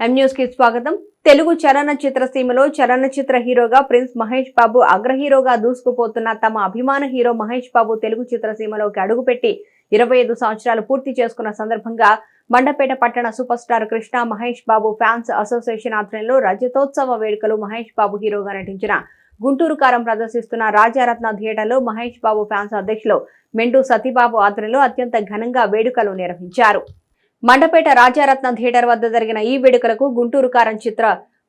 కి స్వాగతం. తెలుగు చలనచిత్ర సీమలో చలనచిత్ర హీరోగా ప్రిన్స్ మహేష్ బాబు అగ్రహీరోగా దూసుకుపోతున్న తమ అభిమాన హీరో మహేష్ బాబు తెలుగు చిత్రసీమలోకి అడుగుపెట్టి ఇరవై ఐదు సంవత్సరాలు పూర్తి చేసుకున్న సందర్భంగా మండపేట పట్టణ super star Krishna Mahesh Babu fans association ఆధ్వర్యంలో రజతోత్సవ వేడుకలు మహేష్ బాబు హీరోగా నటించిన గుంటూరు కారం ప్రదర్శిస్తున్న రాజారత్న థియేటర్లో మహేష్ బాబు ఫ్యాన్స్ అధ్యక్షులు మెండు సతీబాబు ఆధ్వర్యంలో అత్యంత ఘనంగా వేడుకలు నిర్వహించారు. మండపేట రాజారత్న థియేటర్ వద్ద జరిగిన ఈ వేడుకలకు గుంటూరు కారం చిత్ర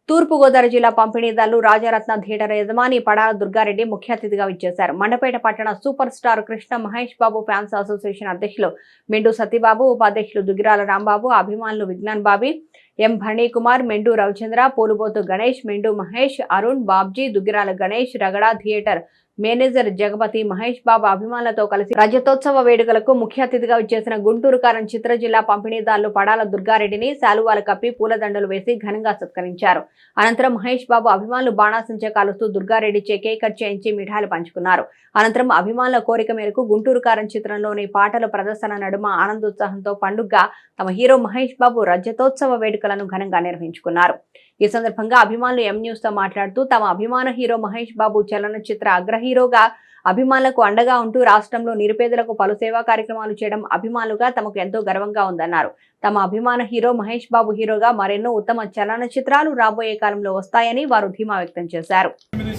తూర్పుగోదావరి జిల్లా పంపిణీదారులు రాజారత్న థియేటర్ యజమాని పడాల దుర్గారెడ్డి ముఖ్య అతిథిగా విచ్చేశారు. మండపేట పట్టణ super star Krishna Mahesh Babu fans association అధ్యక్షులు మెండు సతీబాబు ఉపాధ్యక్షులు దుగ్గిరాల రాంబాబు అభిమానులు Vignan Bobby M Bhani Kumar Mendu Ravichandra Polubothu Ganesh Mendu Mahesh Arun Babji Duggirala Ganesh Ragada theatre manager Jagapathi Mahesh Babu అభిమానులతో కలిసి రజతోత్సవ వేడుకలకు ముఖ్య అతిథిగా వచ్చేసిన గుంటూరు కారం చిత్ర జిల్లా పంపిణీదారులు పడాల దుర్గారెడ్డిని శాలువాలు కప్పి పూలదండలు వేసి ఘనంగా సత్కరించారు. అనంతరం మహేష్ బాబు అభిమానులు బాణాసంచ కాలుస్తూ దుర్గారెడ్డి చే కట్ చేయించి మిఠాయిలు పంచుకున్నారు. అనంతరం అభిమానుల కోరిక మేరకు గుంటూరు కారం చిత్రంలోని పాటల ప్రదర్శన నడుమ ఆనందోత్సాహంతో పండుగగా తమ హీరో మహేష్ బాబు రజతోత్సవ వేడుకలను ఘనంగా నిర్వహించుకున్నారు. ఈ సందర్భంగా అభిమానులు ఎం న్యూస్తో మాట్లాడుతూ తమ అభిమాన హీరో మహేష్ బాబు చలనచిత్ర అగ్ర హీరోగా అభిమానులకు అండగా ఉంటూ రాష్ట్రంలో నిరుపేదలకు పలు సేవా కార్యక్రమాలు చేయడం అభిమానులుగా తమకు ఎంతో గర్వంగా ఉందన్నారు. తమ అభిమాన హీరో మహేష్ బాబు హీరోగా మరెన్నో ఉత్తమ చలనచిత్రాలు రాబోయే కాలంలో వస్తాయని వారు ధీమా వ్యక్తం చేశారు.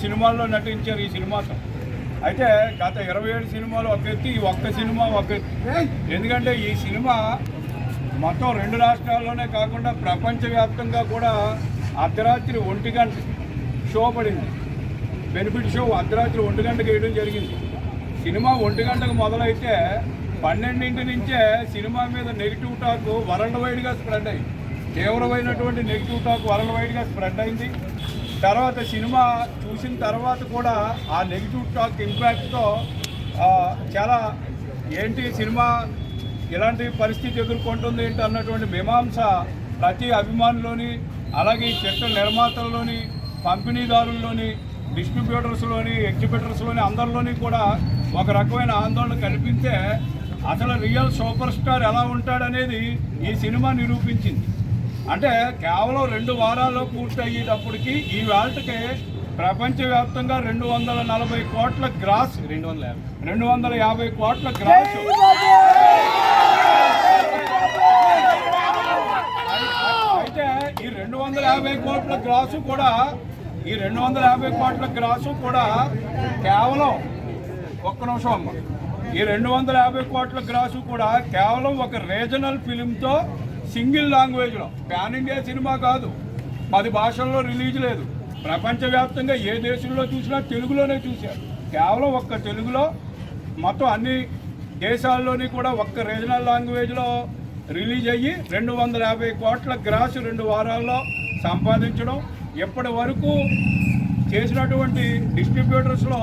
సినిమాల్లో నటించారు ఈ సినిమాతో అయితే గత ఇరవై ఏడు సినిమాలు ఒక ఎత్తి ఈ ఒక్క సినిమా ఒక ఎందుకంటే ఈ సినిమా మొత్తం రెండు రాష్ట్రాల్లోనే కాకుండా ప్రపంచవ్యాప్తంగా కూడా అర్ధరాత్రి ఒంటి గంట షో పడింది. బెనిఫిట్ షో అర్ధరాత్రి ఒంటి గంటకు వేయడం జరిగింది. సినిమా ఒంటి గంటకు మొదలైతే పన్నెండింటి నుంచే సినిమా మీద నెగిటివ్ టాక్ వరల్డ్ వైడ్గా స్ప్రెడ్ అయింది తీవ్రమైనటువంటి నెగిటివ్ టాక్ వరల్డ్ వైడ్గా స్ప్రెడ్ అయింది. తర్వాత సినిమా చూసిన తర్వాత కూడా ఆ నెగిటివ్ టాక్ ఇంపాక్ట్తో చాలా ఏంటి సినిమా ఇలాంటి పరిస్థితి ఎదుర్కొంటుంది ఏంటి అన్నటువంటి మీమాంస ప్రతి అభిమానులోని అలాగే ఈ చిత్ర నిర్మాతల్లోని పంపిణీదారుల్లోని డిస్ట్రిబ్యూటర్స్లోని ఎగ్జిబిటర్స్లోని అందరిలోని కూడా ఒక రకమైన ఆందోళన కల్పిస్తే అసలు రియల్ సూపర్ స్టార్ ఎలా ఉంటాడనేది ఈ సినిమా నిరూపించింది. అంటే కేవలం రెండు వారాల్లో పూర్తి అయ్యేటప్పటికి ఈ వేళకి ప్రపంచవ్యాప్తంగా రెండు వందల నలభై కోట్ల గ్రాస్ రెండు వందల యాభై. రెండు వందల యాభై కోట్ల గ్రాస్ అయితే ఈ రెండు వందల యాభై కోట్ల గ్రాసు కూడా ఈ రెండు వందల యాభై కోట్ల గ్రాసు కూడా కేవలం ఒక్క నిమిషం అమ్మ. ఈ రెండు వందల యాభై కోట్ల గ్రాసు కూడా కేవలం ఒక రీజనల్ ఫిలింతో సింగిల్ లాంగ్వేజ్లో. పాన్ ఇండియా సినిమా కాదు. పది భాషల్లో రిలీజ్ లేదు. ప్రపంచవ్యాప్తంగా ఏ దేశంలో చూసినా తెలుగులోనే చూశారు. కేవలం ఒక్క తెలుగులో మొత్తం అన్ని దేశాల్లోని కూడా ఒక్క రీజనల్ లాంగ్వేజ్లో రిలీజ్ అయ్యి రెండు వందల యాభై కోట్ల గ్రాసు రెండు వారాల్లో సంపాదించడం ఇప్పటి వరకు చేసినటువంటి డిస్ట్రిబ్యూటర్స్లో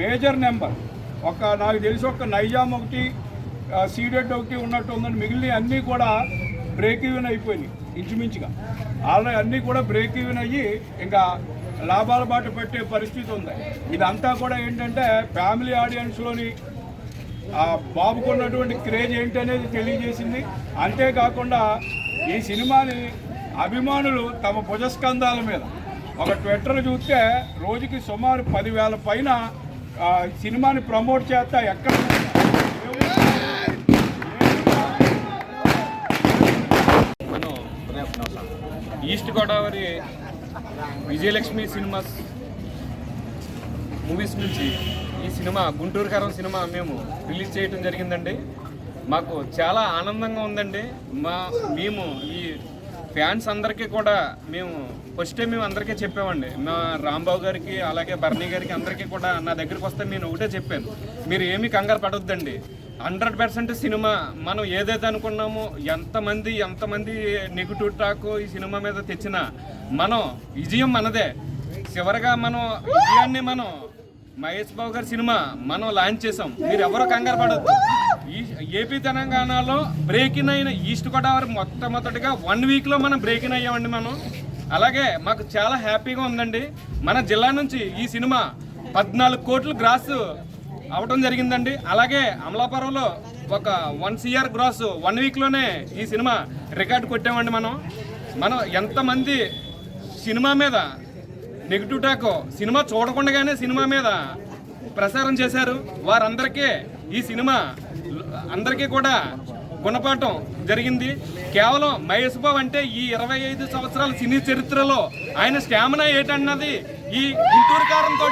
మేజర్ నెంబర్. ఒక నాకు తెలిసి ఒక నైజాం ఒకటి సీడెడ్ ఒకటి ఉన్నట్టు ఉందని మిగిలిన అన్నీ కూడా బ్రేక్ ఈవెన్ అయిపోయినాయి ఇంచుమించుగా. ఆల్రెడీ అన్నీ కూడా బ్రేక్ ఈవెన్ అయ్యి ఇంకా లాభాల బాట పెట్టే పరిస్థితి ఉంది. ఇదంతా కూడా ఏంటంటే ఫ్యామిలీ ఆడియన్స్లోని బాబుకున్నటువంటి క్రేజ్ ఏంటనేది తెలియజేసింది. అంతేకాకుండా ఈ సినిమాని అభిమానులు తమ భుజస్కంధాల మీద. ఒక ట్విట్టర్ చూస్తే రోజుకి సుమారు పదివేల పైన సినిమాని ప్రమోట్ చేస్తా ఎక్కడ? East Godavari Vijayalakshmi cinemas movies నుంచి ఈ సినిమా గుంటూరు కారం సినిమా మేము రిలీజ్ చేయడం జరిగిందండి. మాకు చాలా ఆనందంగా ఉందండి. మా మేము ఈ ఫ్యాన్స్ అందరికీ కూడా మేము ఫస్ట్ మేము అందరికీ చెప్పామండి. మా రాంబాబు గారికి అలాగే బర్నీ గారికి అందరికీ కూడా నా దగ్గరికి వస్తే నేను ఒకటే చెప్పాను. మీరు ఏమీ కంగారు పడొద్దండి. హండ్రెడ్ పర్సెంట్ సినిమా మనం ఏదైతే అనుకున్నామో ఎంతమంది ఎంతమంది నెగిటివ్ టాక్ ఈ సినిమా మీద తెచ్చినా మనం విజయం మనదే. చివరిగా మనం విజయాన్ని మనం మహేష్ బాబు గారి సినిమా మనం లాంచ్ చేసాం. మీరు ఎవరు కంగారు పడద్దు. ఈ ఏపీ తెలంగాణలో బ్రేక్ ఇన్ అయిన ఈస్ట్ గోదావరి మొట్టమొదటిగా వన్ వీక్లో మనం బ్రేక్ ఇన్ అయ్యామండి మనం. అలాగే మాకు చాలా హ్యాపీగా ఉందండి. మన జిల్లా నుంచి ఈ సినిమా పద్నాలుగు కోట్లు గ్రాస్ అవడం జరిగిందండి. అలాగే అమలాపురంలో ఒక వన్ సిఆర్ గ్రాస్ వన్ వీక్లోనే ఈ సినిమా రికార్డు కొట్టామండి మనం. మనం ఎంతమంది సినిమా మీద నెగిటివ్ టాక్. సినిమా చూడకుండానే సినిమా మీద ప్రసారం చేశారు. వారందరికీ ఈ సినిమా అందరికీ కూడా గుణపాఠం జరిగింది. కేవలం మహేష్ బాబు అంటే ఈ ఇరవై ఐదు సంవత్సరాల సినీ చరిత్రలో ఆయన స్టామినా ఏటన్నది ఈ గుంటూరు కారంతో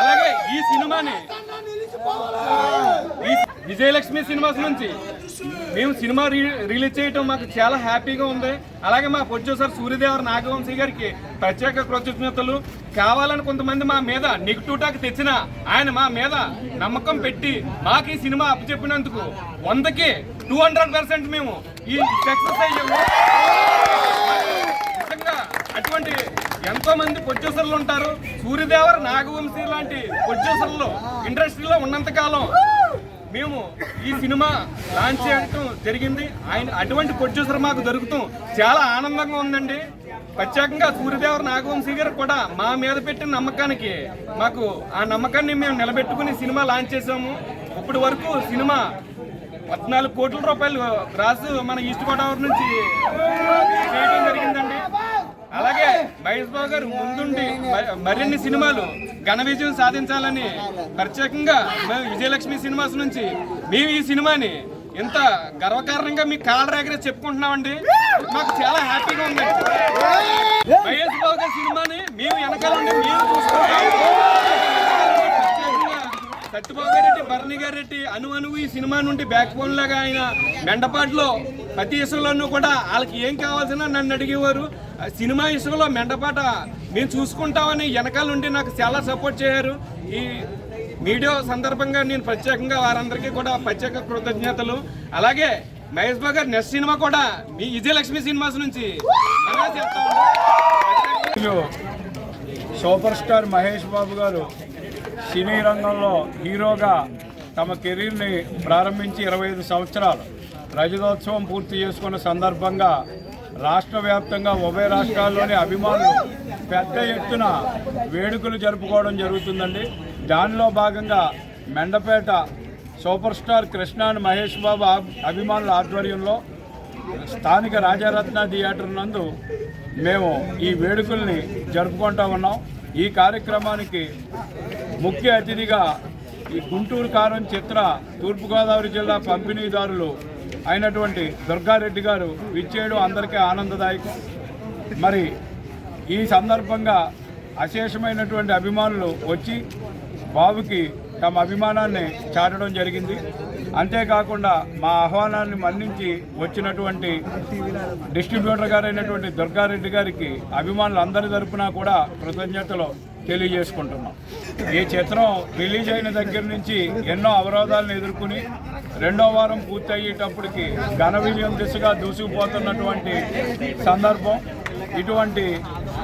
అలాగే ఈ సినిమాని విజయలక్ష్మి సినిమాస్ నుంచి మేము సినిమా రీ రిలీజ్ చేయటం మాకు చాలా హ్యాపీగా ఉంది. అలాగే మా ప్రొడ్యూసర్ సూర్యదేవర నాగవంశీ గారికి ప్రత్యేక కృతజ్ఞతలు. కావాలని కొంతమంది మా మీద నెగిటివ్ టాక్ తెచ్చిన ఆయన మా మీద నమ్మకం పెట్టి మాకు ఈ సినిమా అప్పచెప్పినందుకు వందకి టూ హండ్రెడ్ పర్సెంట్ మేము ఈ సక్సెస్ అయ్యాము. అటువంటి ఎంతో మంది ప్రొడ్యూసర్లు ఉంటారు. సూర్యదేవర నాగవంశీ లాంటి ప్రొడ్యూసర్లు ఇండస్ట్రీలో ఉన్నంత కాలం మేము ఈ సినిమా లాంచ్ చేయడం జరిగింది. ఆయన అటువంటి ప్రొడ్యూసర్ మాకు దొరుకుతాం. చాలా ఆనందంగా ఉందండి. ప్రత్యేకంగా సూర్యదేవర నాగవంశీ గారు కూడా మా మీద పెట్టిన నమ్మకానికి మాకు ఆ నమ్మకాన్ని మేము నిలబెట్టుకుని సినిమా లాంచ్ చేసాము ఇప్పటి వరకు సినిమా పద్నాలుగు కోట్ల రూపాయలు రాసు మన ఈస్ట్ గోదావరి నుంచి చేయడం జరిగిందండి. అలాగే మహేష్ బాబు గారు ముందుండి మరిన్ని సినిమాలు ఘన విజయం సాధించాలని ప్రత్యేకంగా మేము విజయలక్ష్మి సినిమాస్ నుంచి మేము ఈ సినిమాని ఇంత గర్వకారణంగా మీ కాళ్ళ దగ్గర చెప్పుకుంటున్నామండి. మాకు చాలా హ్యాపీగా ఉంది. మహేష్ బాబు గారి సినిమాని మేము వెనకాల ఉండి మేము చూసుకుంటాం సత్యబాబు గారెడ్డి భరణి గారెడ్డి అను అనువు ఈ సినిమా నుండి బ్యాక్ బోన్ లాగా ఆయన మెండపాటులో ప్రతి విషయంలోనూ కూడా వాళ్ళకి ఏం కావాల్సిన నన్ను అడిగేవారు. ఆ సినిమా విషయంలో మెండపాట మేము చూసుకుంటామని వెనకాలండి నాకు చాలా సపోర్ట్ చేశారు. ఈ మీడియా సందర్భంగా నేను ప్రత్యేకంగా వారందరికీ కూడా ప్రత్యేక కృతజ్ఞతలు. అలాగే మహేష్ బాబు గారి నెక్స్ట్ సినిమా కూడా మీ విజయలక్ష్మి సినిమాస్ నుంచి. సూపర్ స్టార్ మహేష్ బాబు గారు సినీ రంగంలో హీరోగా తమ కెరీర్ని ప్రారంభించి ఇరవై ఐదు సంవత్సరాలు. రజతోత్సవం పూర్తి చేసుకున్న సందర్భంగా రాష్ట్ర వ్యాప్తంగా ఉభయ రాష్ట్రాల్లోని అభిమానులు పెద్ద ఎత్తున వేడుకలు జరుపుకోవడం జరుగుతుందండి. దానిలో భాగంగా Mandapeta super star Krishna and Mahesh Babu అభిమానుల ఆధ్వర్యంలో స్థానిక రాజారత్న థియేటర్ నందు మేము ఈ వేడుకల్ని జరుపుకుంటా ఉన్నాం. ఈ కార్యక్రమానికి ముఖ్య అతిథిగా ఈ గుంటూరు కారం చిత్ర తూర్పుగోదావరి జిల్లా పంపిణీదారులు అయినటువంటి దుర్గారెడ్డి గారు విచ్చేయడం అందరికీ ఆనందదాయకం. మరి ఈ సందర్భంగా అశేషమైనటువంటి అభిమానులు వచ్చి బాబుకి తమ అభిమానాన్ని చాటడం జరిగింది. అంతేకాకుండా మా ఆహ్వానాన్ని మన్నించి వచ్చినటువంటి డిస్ట్రిబ్యూటర్ గారైనటువంటి దుర్గారెడ్డి గారికి అభిమానులందరి తరపున కూడా కృతజ్ఞతలు తెలియజేసుకుంటున్నాం. ఈ చిత్రం రిలీజ్ అయిన దగ్గర నుంచి ఎన్నో అవరోధాలను ఎదుర్కొని రెండో వారం పూర్తయ్యేటప్పటికి ఘన విజయం దిశగా దూసుకుపోతున్నటువంటి సందర్భం ఇటువంటి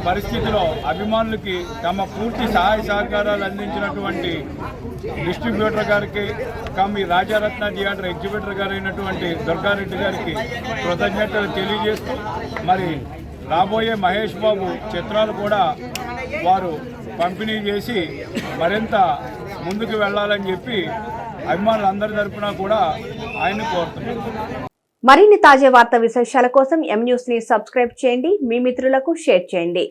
పరిస్థితిలో అభిమానులకి తమ పూర్తి సహాయ సహకారాలు అందించినటువంటి డిస్ట్రిబ్యూటర్ గారికి కమ్ రాజారత్న థియేటర్ ఎగ్జిబిటర్ గారైనటువంటి దుర్గారెడ్డి గారికి కృతజ్ఞతలు తెలియజేస్తూ మరి రాబోయే మహేష్ బాబు చిత్రాలు కూడా వారు పంపిణీ చేసి మరింత ముందుకు వెళ్ళాలని చెప్పి అభిమానులందరి తరఫున కూడా ఆయన కోరుతున్నాను మరిన్ని తాజా వార్త విశేషాల కోసం ఎం న్యూస్ని సబ్స్క్రైబ్ చేయండి. మీ మిత్రులకు షేర్ చేయండి.